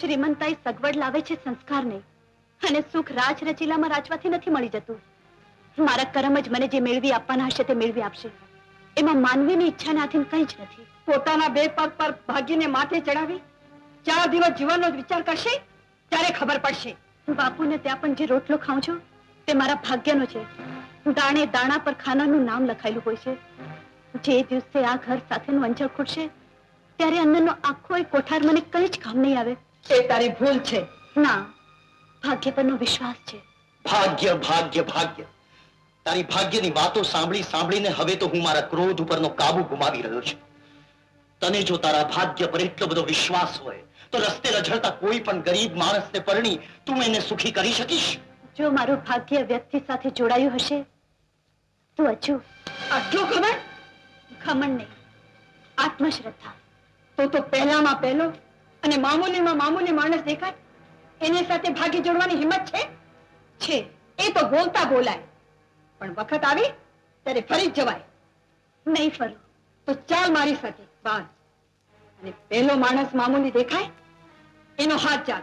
શ્રીમંતાઈ સગવડ લાવે છે સંસ્કાર નહીં અને સુખ રાજ રચીલામાં રાચવાથી નથી મળી જતું. મારા કરમ જ મને જે મેળવી આપવાના હશે તે મેળવી આપશે. એમાં માનવીની ઈચ્છાને આધીન કંઈ જ નથી. પોતાના બે પગ પર ભાગીને માથે ચડાવી ચાર દિવસ જીવનનો વિચાર કરશે ત્યારે ખબર પડશે. બાપુને ત્યાં પણ જે રોટલો ખાઉં છું તે મારા ભાગ્યનો છે. દાણે દાણા પર ખાનાનું નામ લખાયેલું હોય છે. જે દિવસે આ ઘર સાથેનું અંજળ ખૂટશે ત્યારે અંદરનો આખો એ કોઠાર મને કંઈ જ કામ નહીં આવે. એ તારી ભૂલ છે. ના ભાગ્ય પરનો વિશ્વાસ છે. ભાગ્ય ભાગ્ય ભાગ્ય. તારી ભાગ્યની વાતો સાંભળી સાંભળીને હવે તો હું મારા ક્રોધ ઉપરનો કાબુ ગુમાવી રહ્યો છું. તને જો તારા ભાગ્ય પર એટલો બધો વિશ્વાસ હોય તો રસ્તે રઝળતા કોઈ પણ ગરીબ માણસને પરણી તું એને સુખી કરી શકીશ? જો મારું ભાગ્ય વ્યક્તિ સાથે જોડાયું હશે તો અચૂક આટલો ખબર? ખમણ નહીં. આત્મશ્રદ્ધા. તો તો પહેલામાં પહેલો અને મામૂલીમાં મામૂલી માણસ દેખાય? એની સાથે ભાગી જોડવાની હિંમત છે? છે એ તો બોલતા બોલાય. પણ વખત આવી ત્યારે ફરી જવાય. નહીં ફરું. તો ચાલ મારી સાથે બહાર અને પહેલો માણસ મામૂલી દેખાય એનો હાથ ચાલ.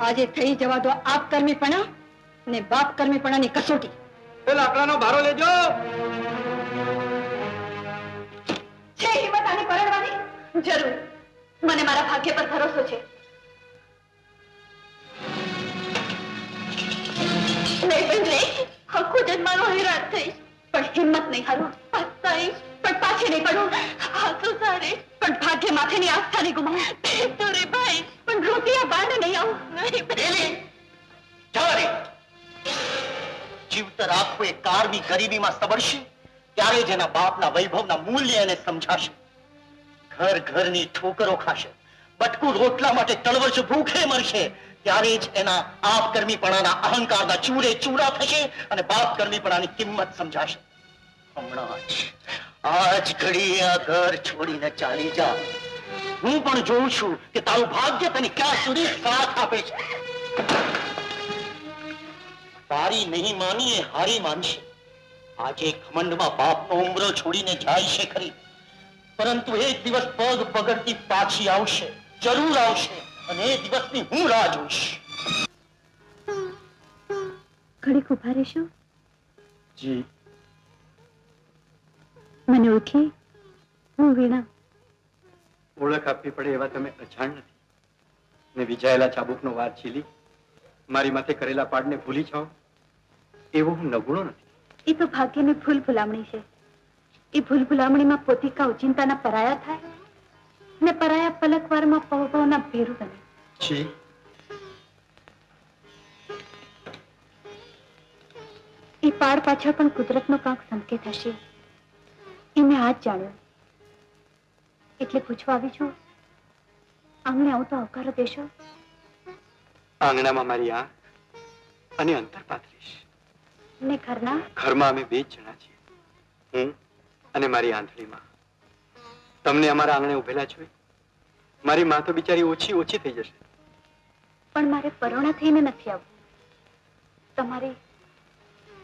આજે થઈ જવા દો આપ કર્મીપણા ને બાપ કર્મીપણાની કસોટી. એ લાકડાનો ભારો લેજો. છે હિંમત આની પરણવાની? જરૂર. મને મારા ભાગ્ય પર ભરોસો છે. આખો જન્માનો હેરાન થઈશ. પણ હિંમત નહીં હારું પસ્તાઈશ પણ પાછી નહીં પડું. હાથો સારે. પણ ભાગ્ય માથેની આસ્થા નહીં ગુમાવું. તો રે ભાઈ, પણ રૂપિયા બાંધ નહીં આવું. નહીં પેલી જવા દે જીવતર આખું એ કારવી ગરીબીમાં સબરશે ત્યારે જ એના બાપના વૈભવના મૂલ્ય એને સમજાશે. ઘર ઘરની ઠોકરો ખાશે. બટકું રોટલા માટે તળવશ ભૂખે મરશે. ત્યારે જ એના આપ કર્મીપણાના અહંકારના ચૂરે ચૂરા થશે અને બાપ કર્મીપણાની કિંમત સમજાશે. હમણાં જ, આજ ઘડી આ ઘર છોડીને ચાલી જા. હું પણ જોઉં છું કે તારું ભાગ્ય તને ક્યાં સુધી સાથ આપે છે. તારી નહીં માની એ હારી માનશે. આજે ખમંડમાં બાપનો ઉમરો છોડીને જાય છે ખરી. પરંતુ એક દિવસ પગ પગડતી પાછી આવશે જરૂર આવશે અને એ દિવસની હું રાહ જોઈશ. ઘડીક ઊભા રહેશો? જી. મને ઓળખી હું વીણા. ઓળખ આપવી પડે એવા તમે અજાણ નથી. ને વિજાયેલા ચાબુકનો વાર છીલી મારી માથે કરેલા પાડને ભૂલી જાઓ. એવો હું નગુણો નથી. એ તો ભાગ્યની ભૂલ ભૂલામણી છે. એ ભૂલ ભૂલામણીમાં પોતિકા ઉચિંતાના પરાયા થાય ને પરાયા પલકવારમાં પવપવના ભેરું બને. જી એ પાર પાછળ પણ કુદરતનો કાંક સંકેત હશે. એ મેં આજ જાણ્યો. એટલે પૂછવા આવી છું આંગણે આવું તો આવકારો દેશો? આંગણામાં મારી આંખ અને અંતર પાથરીશ ને ઘરના? ઘરમાં અમે બે જ જણા છીએ. હું અને મારી આંધળીમાં. તમને અમારા આંગણે ઉભેલા જોઈ મારી માં તો બિચારી ઓછી ઓછી થઈ જશે. પણ મારે પરોણા થઈને નથી આવવું. તમારી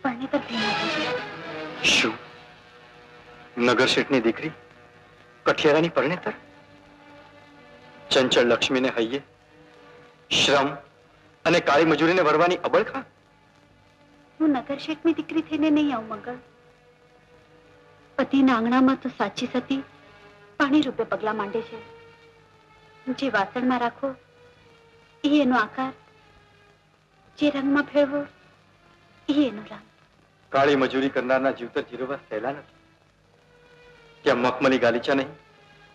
પરણેતર થઈને આવવું શું? નગર શેઠની દીકરી? કઠિયારાની પરણેતર? ચંચળ લક્ષ્મીને હૈયે? શ્રમ અને કાળી મજૂરીને વરવાની અબળખા? હું નગર શેઠની દીકરી થઈને નહીં આવું મંગળ. પતિના આંગણામાં તો સાચી સતી પાણી રૂપે પગલા માંડે છે. જે વાસણમાં રાખો એ એનો આકાર. જે રંગમાં ફેરવો એ એનો રંગ. કાળી મજૂરી કરનારના જીવતર જીરવા સહેલા નથી. ત્યાં મખમલી ગાલીચા નહીં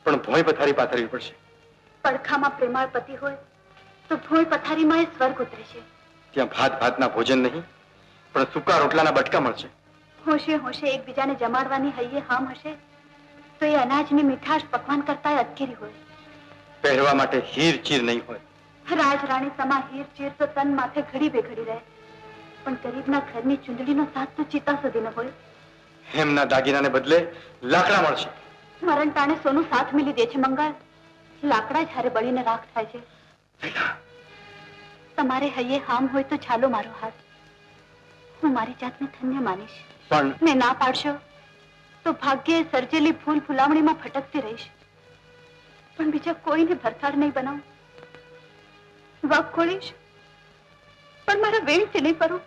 પણ ભોંય પથારી પાથરવી પડશે. પડખામાં પ્રેમાળ પતિ હોય તો ભોય પથારીમાં એ સ્વર્ગ ઉતરે છે. ત્યાં ભાત ભાતના ભોજન નહીં પણ સૂકા રોટલાના બટકા મળશે. હોશે હોશે એકબીજાને જમાડવાની હૈયે હામ હશે તો એ અનાજની મીઠાશ પકવાન કરતા અટકેરી હોય. પહેરવા માટે હીર ચીર નહીં હોય. રાજરાણી સમા હીર ચીર તો તન માથે ઘડી બે ઘડી રહે. પણ ગરીબના ઘરની ચૂંદડીનો સાથ તો ચિતા સુધી ન હોય. એમના દાગીનાને બદલે લાકડા મળશે. મરણ ટાણે સોનું સાથ મિલી દે છે મંગળ. લાકડા જ હારે બળીને રાખ થાય છે. તમારે હૈયે હામ હોય તો ચાલો મારો હાથ. હું મારી જાતને ધન્ય માનીશ. પણ ને ના પાડશો તો ભાગ્યે સર્જેલી ફૂલ ફુલામણીમાં ફટકતી રહીશ. પણ બીજા કોઈને ભરથાળ નહીં બનાવું. વાઘ ખોલીશ. પણ મારા વેણથી નહીં ફરું